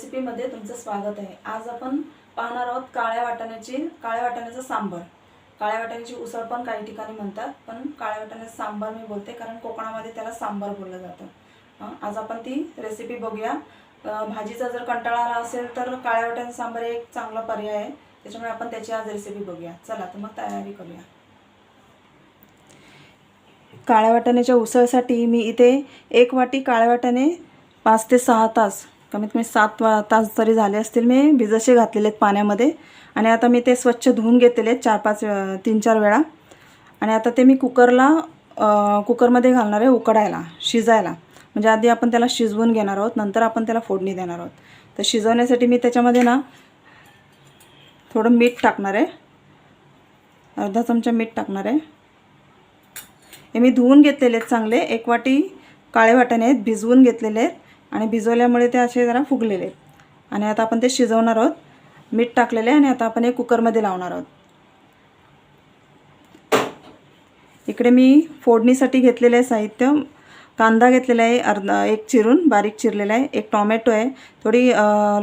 रेसिपीमध्ये तुमचं स्वागत आहे. आज आपण पाहणार आहोत काळ्या वाटाण्याची काळ्या वाटाण्याचं सांबर. काळ्या वाटाण्याची उसळ पण काही ठिकाणी म्हणतात पण काळ्या वाटाण्याचं सांबार मी बोलते कारण कोकणामध्ये त्याला सांबार बोललं जातं. आज आपण ती रेसिपी बघूया. भाजीचा जर कंटाळा आला असेल तर काळ्या वाटाण्याचं सांबार हे एक चांगला पर्याय आहे. त्याच्यामुळे आपण त्याची आज रेसिपी बघूया. चला तर मग तयारी करूया. काळ्या वाटाण्याच्या उसळसाठी मी इथे एक वाटी काळ्या वाटाणे पाच ते सहा तास कमीत कमी सात तास तरी झाले असतील मी भिजसे घातलेले आहेत पाण्यामध्ये. आणि आता मी ते स्वच्छ धुवून घेतलेले आहेत चार पाच तीन चार वेळा. आणि आता ते मी कुकरला कुकरमध्ये घालणार आहे उकडायला शिजायला. म्हणजे आधी आपण त्याला शिजवून घेणार आहोत नंतर आपण त्याला फोडणी देणार आहोत. तर शिजवण्यासाठी मी त्याच्यामध्ये ना थोडं मीठ टाकणार आहे. अर्धा चमचा मीठ टाकणार आहे. हे मी धुवून घेतलेले आहेत चांगले. एक वाटी काळे वाटाणे आहेत भिजवून घेतलेले आहेत. आणि भिजवल्यामुळे ते असे जरा फुगलेले. आहेत आणि आता आपण ते शिजवणार आहोत. मीठ टाकलेले आहे आणि आता आपण हे कुकरमध्ये लावणार आहोत. इकडे मी फोडणीसाठी घेतलेलं आहे साहित्य. कांदा घेतलेला आहे अर्धा एक चिरून बारीक चिरलेला आहे एक टॉमॅटो आहे थोडी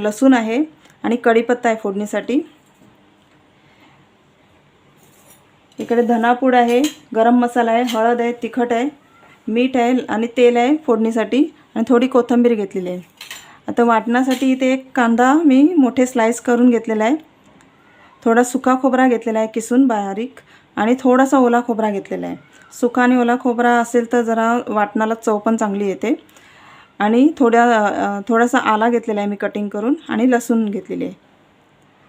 लसूण आहे आणि कढीपत्ता आहे फोडणीसाठी. इकडे धनापूड आहे गरम मसाला आहे हळद आहे तिखट आहे मीठ आहे आणि तेल आहे फोडणीसाठी. आणि थोडी कोथिंबीर घेतलेली आहे. आता वाटण्यासाठी इथे एक कांदा मी मोठे स्लाईस करून घेतलेला आहे. थोडा सुका खोबरा घेतलेला आहे किसून बारीक आणि थोडासा ओला खोबरा घेतलेला आहे. सुका आणि ओला खोबरा असेल तर जरा वाटणाला चव पण चांगली येते. आणि थोड्या थोडासा आला घेतलेला आहे मी कटिंग करून आणि लसूण घेतलेली आहे.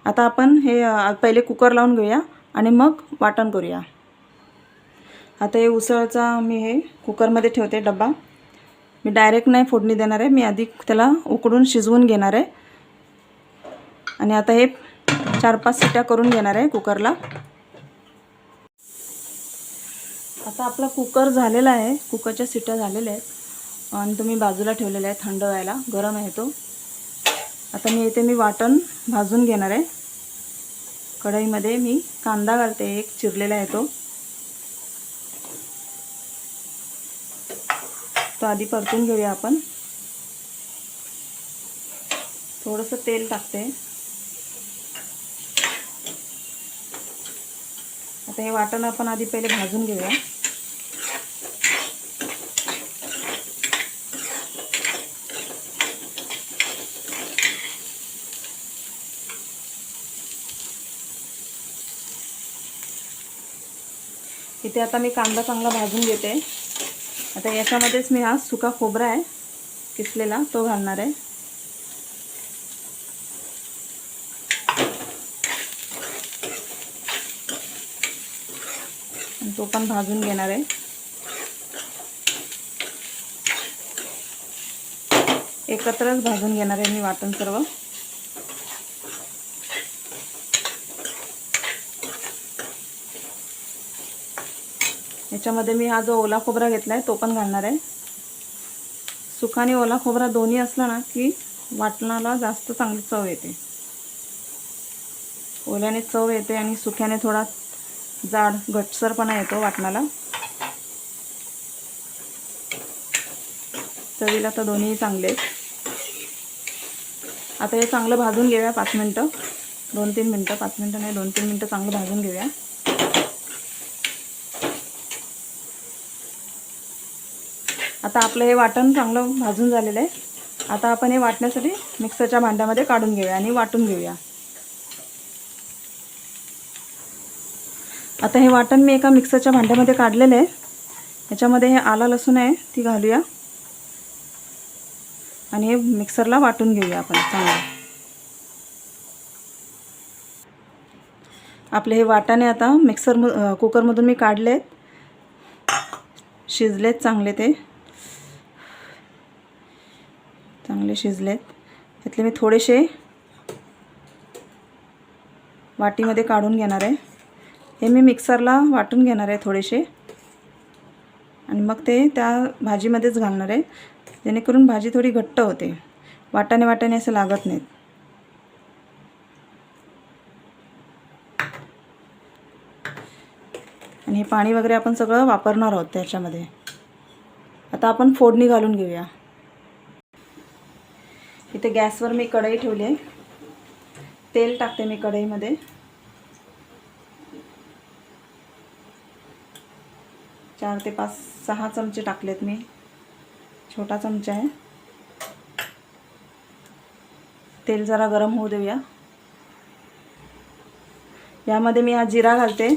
आता आपण हे पहिले कुकर लावून घेऊया आणि मग वाटण करूया. आता हे उसळचा मी हे कुकरमध्ये ठेवते डब्बा. मी डायरेक्ट नाही फोडणी देणार आहे. मी आधी त्याला उकडून शिजवून घेणार आहे. आणि आता हे चार पाच सिट्या करून घेणार आहे कुकरला. आता आपला कुकर झालेला आहे. कुकरच्या शिट्ट्या झालेल्या आहेत. आणि तुम्ही बाजूला ठेवलेला आहे थंड व्हायला. गरम आहे तो. आता मी इथे मी वाटण भाजून घेणार आहे. कढईमध्ये मी कांदा घालते. एक चिरलेला आहे तो. तो आधी परतून घेऊया आपण. थोडंसं तेल टाकते. आता हे वाटण आपण आधी पहिले भाजून घेऊया. इथे आता मी कांदा चांगला भाजून घेते. आता याच्यामध्येच मी हा सुका खोबरा आहे किसलेला तो घालणार आहे. तो पण भाजून घेणार आहे. एकत्रच भाजून घेणार आहे मी वाटण सर्व. याच्यामध्ये मी हा जो ओला खोबरा घेतला आहे तो पण घालणार आहे. सुका आणि ओला खोबरा दोन्ही असला ना की वाटणाला जास्त चांगली चव येते. ओल्याने चव येते आणि सुक्याने थोडा जाड घटसरपणा येतो वाटणाला. चवीला तर दोन्ही चांगले आहेत. आता हे चांगलं भाजून घेऊया पाच मिनटं. दोन तीन मिनटं पाच मिनटं नाही दोन तीन मिनटं चांगलं भाजून घेऊया. आता आपलं हे वाटण चांगलं भाजून झालेलं आहे. आता आपण हे वाटण्यासाठी मिक्सरच्या भांड्यामध्ये काढून घेऊया आणि वाटून घेऊया. आता हे वाटण मी एका मिक्सरच्या भांड्यामध्ये काढलेलं आहे. याच्यामध्ये हे आला लसूण आहे ती घालूया. आणि हे मिक्सरला वाटून घेऊया आपण चांगलं. आपले हे वाटाणे आता मिक्सर कुकरमधून मी काढले आहेत शिजलेत चांगले ते. चांगले शिजलेत. त्यातले मी थोडेसे वाटीमध्ये काढून घेणार आहे. हे मी मिक्सरला वाटून घेणार आहे थोडेसे. आणि मग ते त्या भाजीमध्येच घालणार आहे. जेणेकरून भाजी थोडी घट्ट होते. वाटाने वाटाने असं लागत नाहीत. आणि हे पाणी वगैरे आपण सगळं वापरणार आहोत त्याच्यामध्ये. आता आपण फोडणी घालून घेऊया. इथे गॅसवर मी कढई ठेवली आहे. तेल टाकते मी कढईमध्ये. चार ते पाच सहा चमचे टाकलेत मी. छोटा चमचा आहे. तेल जरा गरम होऊ देऊया. यामध्ये मी हा जिरा घालते.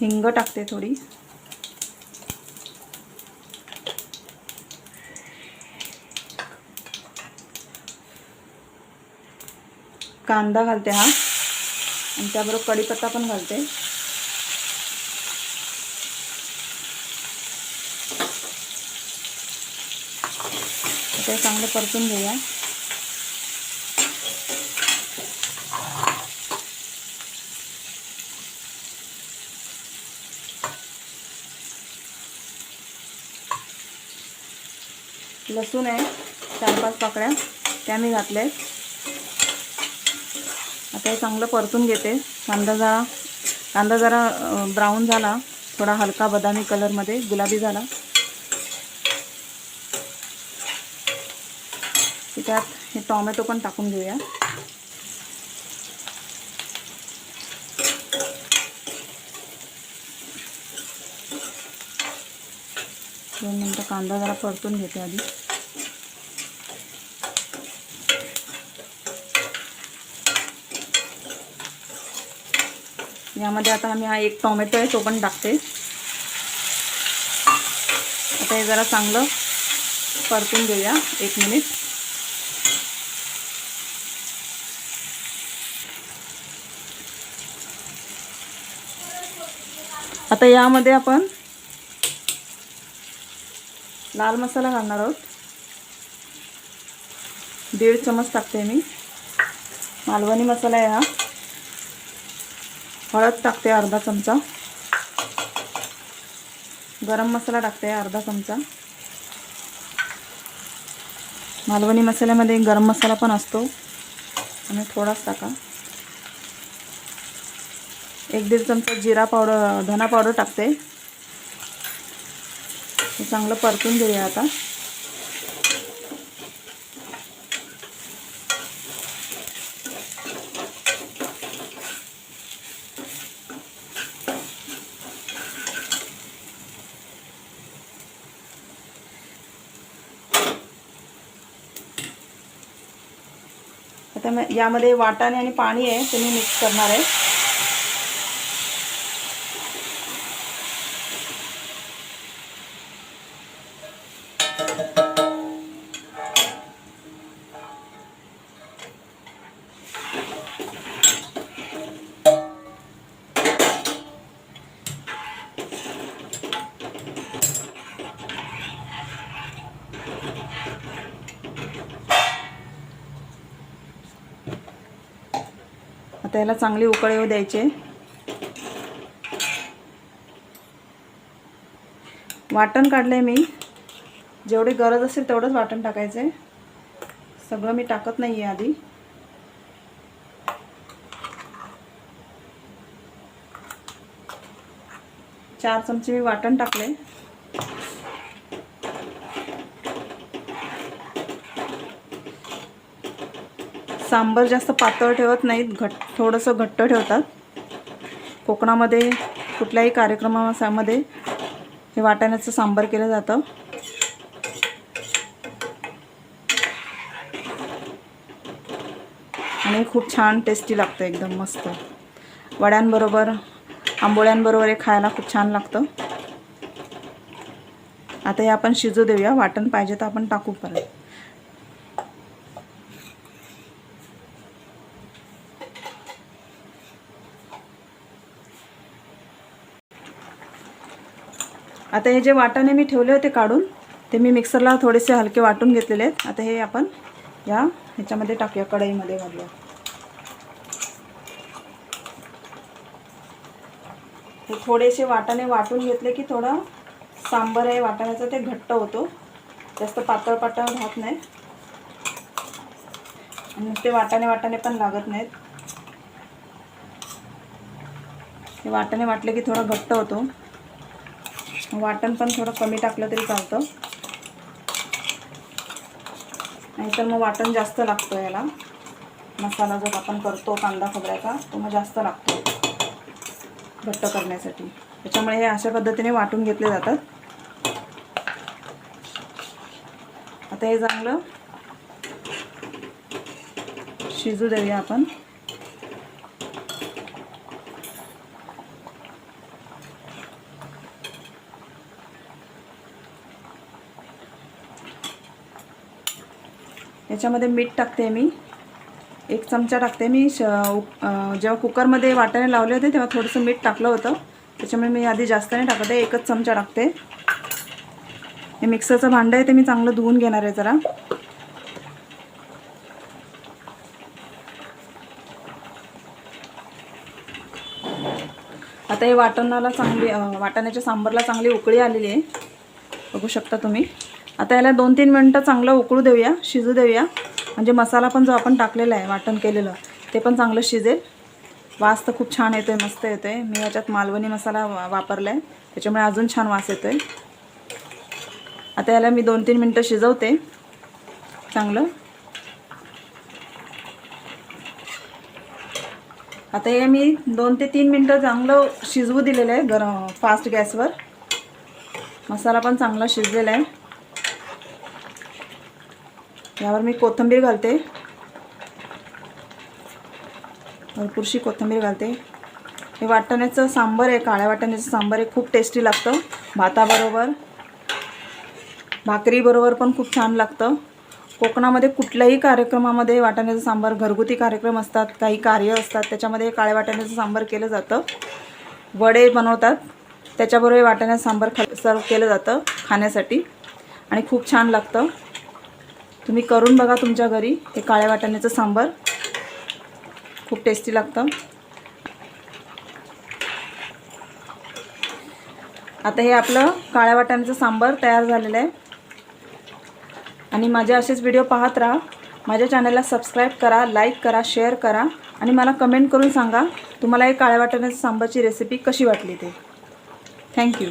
हिंग टाकते थोडी. कांदा घालते हा. आणि त्याबरोबर कढीपत्ता पण घालते. ते चांगलं परतून घेऊया. लसूण आहे चार पाच पाकळ्या त्या मी घातल्या आहेत आता हे चांगलं परतून घेते. कांदा जरा कांदा जरा ब्राऊन झाला. थोडा हलका बदामी कलरमध्ये गुलाबी झाला. त्यात हे टॉमॅटो पण टाकून घेऊया. दोन मिनटं कांदा जरा परतून घेते आधी. यामध्ये आता आम्ही हा एक टोमॅटो आहे तो पण टाकते. आता हे जरा चांगलं परतून घेऊया एक मिनिट. आता यामध्ये आपण लाल मसाला घालणार आहोत. दीड चमच टाकते मी. मालवणी मसाला आहे हा. हळद टाकते अर्धा चमचा. गरम मसाला टाकते अर्धा चमचा. मालवणी मसाल्यामध्ये गरम मसाला पण असतो. आणि थोडाच टाका. एक दीड चमचा जिरा पावडर धना पावडर टाकते. चांगलं परतून घेऊया आता. आता यामध्ये वाटाणे आणि पाणी आहे ते मी मिक्स करणार आहे. आता याला चांगली उकळ येऊ द्यायचे. वाटण काढलंय मी. जेवढी गरज असेल तेवढंच वाटण टाकायचं आहे सगळं मी टाकत नाही आहे आधी. चार चमचे मी वाटण टाकले सांबर जास्त पातळ ठेवत नाहीत घट थोडंसं घट्ट ठेवतात. कोकणामध्ये कुठल्याही कार्यक्रमामध्ये हे वाटाण्याचं सांबर केलं जातं. आणि खूप छान टेस्टी लागतं एकदम मस्त. वड्यांबरोबर आंबोळ्यांबरोबर हे खायला खूप छान लागतं. आता हे आपण शिजू देऊया. वाटण पाहिजे तर आपण टाकू परत. आता हे जे वाटाणे मी ठेवले होते काढून ते मी मिक्सरला थोडेसे हलके वाटून घेतलेले आहेत. आता हे आपण या ह्याच्यामध्ये टाकूया कढईमध्ये घालूया. हे थोडेसे वाटाणे वाटून घेतले की थोडं सांबर आहे वाटाण्याचं ते घट्ट होतो. जास्त पातळ पातळ राहत नाही. आणि ते वाटाणे वाटाणे पण लागत नाहीत. हे वाटाणे वाटले की थोडं घट्ट होतो. वाटण पण थोडं कमी टाकलं तरी चालतं. नाहीतर मग वाटण जास्त लागतं याला. मसाला जो आपण करतो कांदा खोबऱ्याचा तो मग जास्त लागतो. घट्ट करण्यासाठी. त्याच्यामुळे हे अशा पद्धतीने वाटून घेतले जातात. आता हे चांगलं शिजू देऊया आपण. ह्याच्यामध्ये मीठ टाकते मी. एक चमचा टाकते मी. श जेव्हा कुकरमध्ये वाटाणे लावले होते तेव्हा थोडंसं मीठ टाकलं होतं. त्याच्यामुळे मी आधी जास्त नाही टाकत आहे एकच चमचा टाकते. हे मिक्सरचं भांडं आहे ते मी चांगलं धुवून घेणार आहे जरा. आता हे वाटणाला चांगली वाटाण्याच्या सांबरला चांगली उकळी आलेली आहे. बघू शकता तुम्ही. आता याला दोन तीन मिनटं चांगलं उकळू देऊया शिजू देऊया. म्हणजे मसाला पण जो आपण टाकलेला आहे वाटण केलेलं ते पण चांगलं शिजेल. वास तर खूप छान येतो आहे मस्त येतो आहे मी याच्यात मालवणी मसाला वापरला आहे त्याच्यामुळे अजून छान वास येतो आहे आता याला मी दोन तीन मिनटं शिजवते. चांगलं. आता हे मी दोन ते तीन मिनटं चांगलं शिजवू दिलेलं आहे गरम फास्ट गॅसवर. मसाला पण चांगला शिजलेला आहे. यावर मी कोथिंबीर घालते. भरपूरशी कोथिंबीर घालते. हे वाटाण्याचं सांबर आहे काळ्या वाटाण्याचं सांबर आहे खूप टेस्टी लागतं. भाताबरोबर भाकरीबरोबर पण खूप छान लागतं. कोकणामध्ये कुठल्याही कार्यक्रमामध्ये वाटाण्याचं सांबार घरगुती कार्यक्रम असतात काही कार्य असतात त्याच्यामध्ये काळ्या वाटाण्याचं सांबार केलं जातं. वडे बनवतात त्याच्याबरोबर वाटाण्याचं सांबार ख सर्व केलं जातं खाण्यासाठी. आणि खूप छान लागतं. तुम्ही करून बघा तुमच्या घरी. हे काळ्या वाटाण्याचं सांबार. खूप टेस्टी लागतं. आता हे आपलं काळ्या वाटाण्याचं सांबार तयार झालेलं आहे. आणि माझे असेच व्हिडिओ पाहत राहा. माझ्या चॅनलला सबस्क्राईब करा लाईक करा शेअर करा. आणि मला कमेंट करून सांगा तुम्हाला हे काळ्या वाटाण्याचं सांबारची रेसिपी कशी वाटली ते. थँक्यू